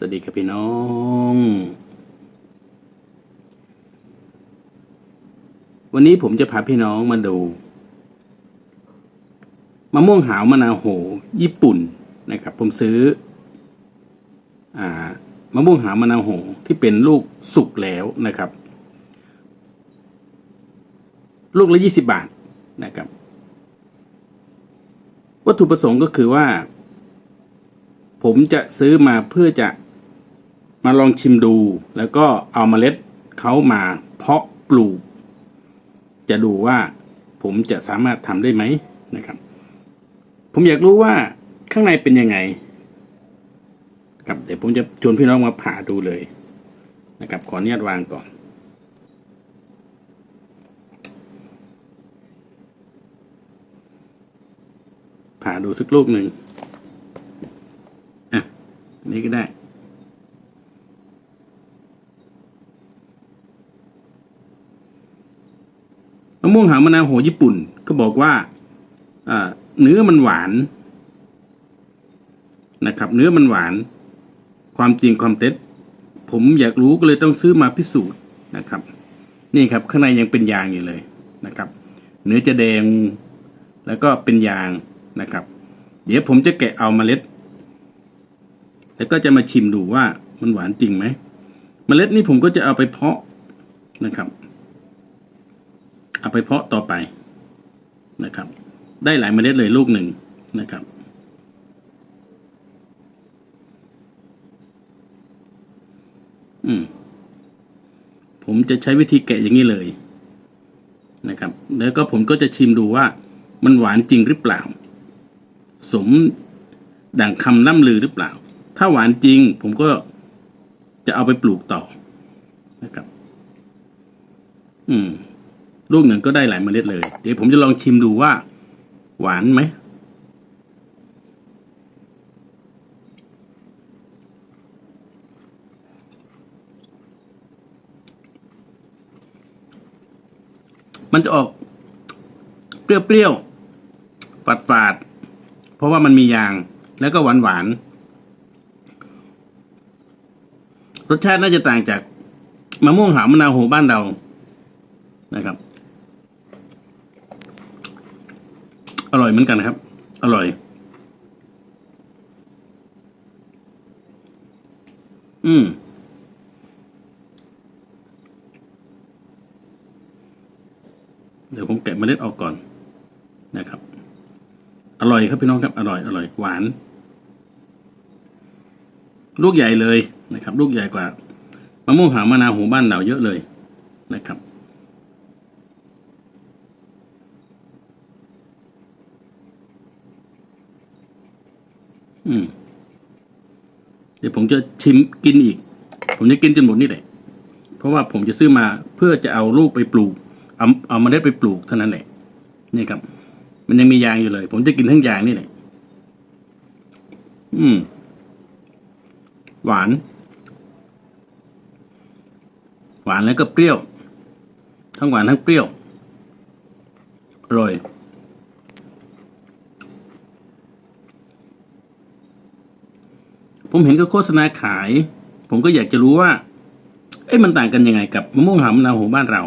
สวัสดีครับพี่น้อง วันนี้ผมจะพาพี่น้องมาดูมะม่วงหาวมะนาวโห ญี่ปุ่นนะครับ ผมซื้ออมะม่วงหาวมะนาวโหที่เป็นลูกสุกแล้วนะครับ ลูกละยี่สิบาทนะครับ วัตถุประสงค์ก็คือว่าผมจะซื้อมาเพื่อจะ มาลองชิมดู แล้วก็เอาเมล็ดเขามาเพาะปลูก จะดูว่าผมจะสามารถทำได้ไหมนะครับ ผมอยากรู้ว่าข้างในเป็นยังไงครับเดี๋ยวผมจะชวนพี่น้องมาผ่าดูเลยนะครับ ขออนุญาตวางก่อน ผ่าดูสักลูกหนึ่งอะนี่ก็ได้ะม่วงหาวมะนาวโหญี่ปุ่น ก็บอกว่าเนื้อมันหวานนะครับ เนื้อมันหวาน ความจริงความเท็จ ผมอยากรู้ก็เลยต้องซื้อมาพิสูจน์นะครับ นี่ครับข้างในยังเป็นยางอยู่เลยนะครับ เนื้อจะแดงแล้วก็เป็นยางนะครับ เดี๋ยวผมจะแกะเอาเมล็ด แล้วก็จะมาชิมดูว่ามันหวานจริงไหมเมล็ดนี้ผมก็จะเอาไปเพาะนะครับ เอาไปเพาะต่อไปนะครับ ได้หลายเมล็ดเลยลูกหนึ่งนะครับ อืม ผมจะใช้วิธีแกะอย่างนี้เลยนะครับ แล้วก็ผมก็จะชิมดูว่ามันหวานจริงหรือเปล่า สมดังคำล่ำลือหรือเปล่า ถ้าหวานจริง ผมก็จะเอาไปปลูกต่อนะครับ อืม ลูกหนึ่งก็ได้หลายเมล็ดเลย เดี๋ยวผมจะลองชิมดูว่า หวานไหม มันจะออก เปรี้ยวๆฝาดๆเพราะว่ามันมียางแล้วก็หวานๆรสชาติน่าจะต่างจากมะม่วงหาวมะนาวโหบ้านเรานะครับ อร่อยเหมือนกันครับ อร่อย อืมเดี๋ยวผมแกะเมล็ดออกก่อนนะครับ อร่อยครับพี่น้องครับ อร่อย อร่อย หวาน ลูกใหญ่เลยนะครับ ลูกใหญ่กว่ามะม่วงหาวมะนาวหูบ้านเราเยอะเลยนะครับ อืม เดี๋ยวผมจะชิมกินอีก ผมจะกินจนหมดนี่แหละ เพราะว่าผมจะซื้อมาเพื่อจะเอาลูกไปปลูก เอาเอามาเล็ดไปปลูกเท่านั้นแหละ นี่ครับ มันยังมียางอยู่เลย ผมจะกินทั้งยางนี่แหละ อืม หวาน หวานแล้วก็เปรี้ยว ทั้งหวานทั้งเปรี้ยวอร่อย ผมเห็นก็โฆษณาขาย ผมก็อยากจะรู้ว่า เอ๊ะมันต่างกันยังไงกับมะม่วงหาวมะนาวโหบ้านเรา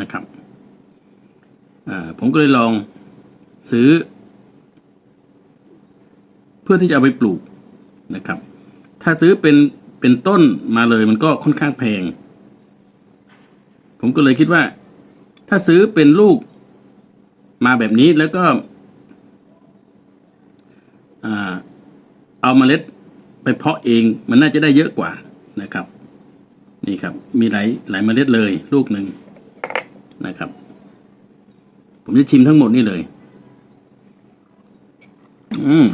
นะครับผมก็เลยลองซื้อ เพื่อที่จะเอาไปปลูกนะครับ ถ้าซื้อเป็นเป็นต้นมาเลยมันก็ค่อนข้างแพง ผมก็เลยคิดว่า ถ้าซื้อเป็นลูกมาแบบนี้แล้วก็อ่าเอาเมล็ด ไปเพาะเองมันน่าจะได้เยอะกว่านะครับ นี่ครับ มีหลายหลายเมล็ดเลย ลูกหนึ่งนะครับ ผมจะชิมทั้งหมดนี่เลย อืม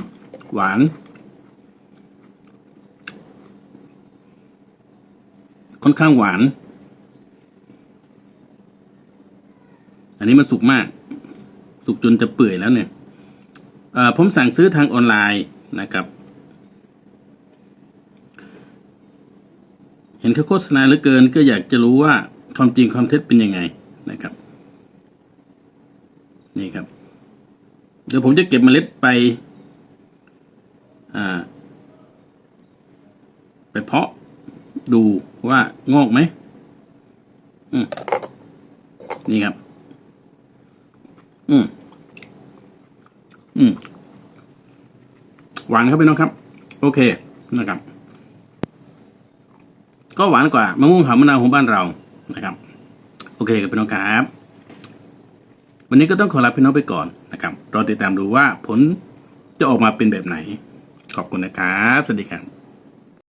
หวาน ค่อนข้างหวาน อันนี้มันสุกมาก สุกจนจะเปื่อยแล้วเนี่ยเออผมสั่งซื้อทางออนไลน์นะครับ เห็นเขาโฆษณาเหลือเกิน ก็อยากจะรู้ว่าความจริงความเท็จเป็นยังไงนะครับ นี่ครับ เดี๋ยวผมจะเก็บเมล็ดไปไปเพาะดูว่างอกไหมอืมนี่ครับ อืม อืม หวานครับพี่น้องครับ โอเคนะครับ ก็หวานกว่ามะม่วงหาวมะนาวของบ้านเรานะครับ โอเคกับพี่น้องครับ วันนี้ก็ต้องขอลาพี่น้องไปก่อนนะครับรอติดตามดูว่าผลจะออกมาเป็นแบบไหน ขอบคุณนะครับ สวัสดีครับ